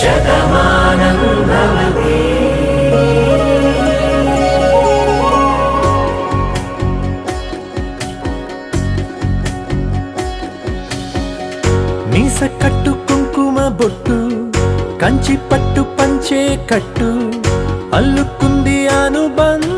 శతమానం భవతి మీస కట్టు కుంకుమ బొట్టు కంచి పట్టు పంచే కట్టు అల్లుకుంది అనుబంధం